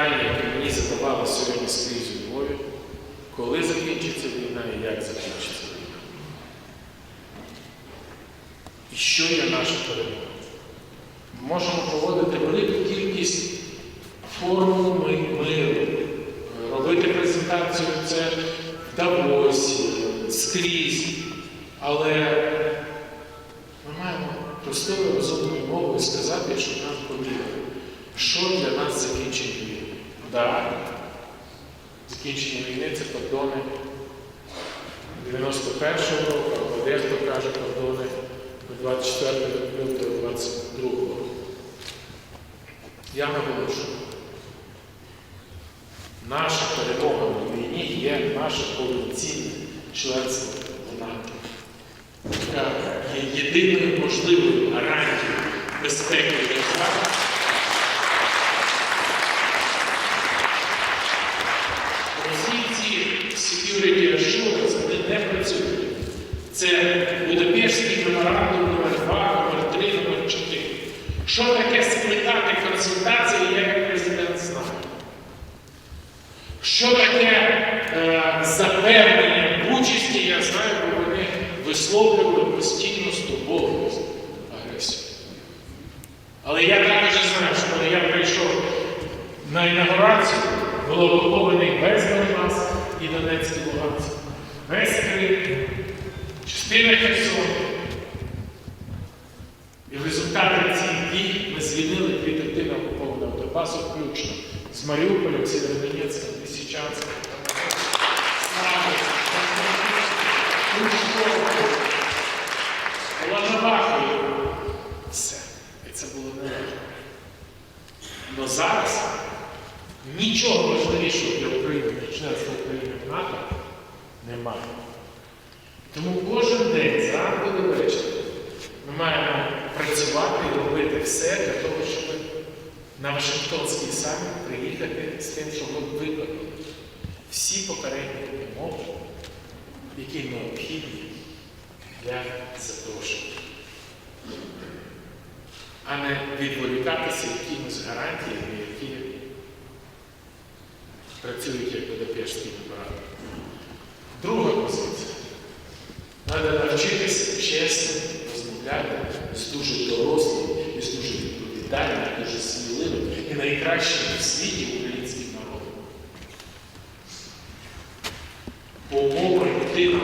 питання, яке мені задавали сьогодні скрізь у Львові, коли закінчиться війна і як закінчиться війна. І що є наша перемога? Можемо проводити велику кількість формул ми- миру, робити презентацію це в Давосі, скрізь. Але ми маємо простою розумною мовою сказати, щоб нам повірили, що для нас закінчення війни. Да, закінчення війни це кордони 91-го року, або дехто каже кордони 24 лютого 22 року. Я наголошую. Наша перемога в війні є наше повноцінне членство в НАТО. Яка є єдиною можливою гарантією безпеки держави. Security assurance не працюють. Це Будапештський меморандум номер 2, номер 3, номер 4. Що таке сплітати консультації, я як президент знаю. Що таке е, запевнення участі, я знаю, бо вони висловлювали постійно стурбованість агресію. Але я також знаю, що коли я прийшов на інаугурацію, було окупований весь Донбас і Донецьк і Луганськ, весь Крим, частина Херсону. І в результаті цих дій ми звільнили дві третини окупованого Донбасу включно з Лисичанськом, Славянськом, Кружковом, Волновахою. Все. І це було нелегко. Але зараз нічого важливішого для України, ніж членство України в НАТО, немає. Тому кожен день, зранку до вечора, ми маємо працювати і робити все для того, щоб на Вашингтонський саміт приїхати з тим, щоб ми виконали всі попередні умови, які необхідні для запрошення. А не відволікатися якимись гарантіями, які працюють як Будапештський меморандум. Друга позиція. Треба навчитися чесно розмовляти з дуже дорослим, і з дуже відповідальним, дуже сміливим і найкращим у світі українським народом. Бо мова єдина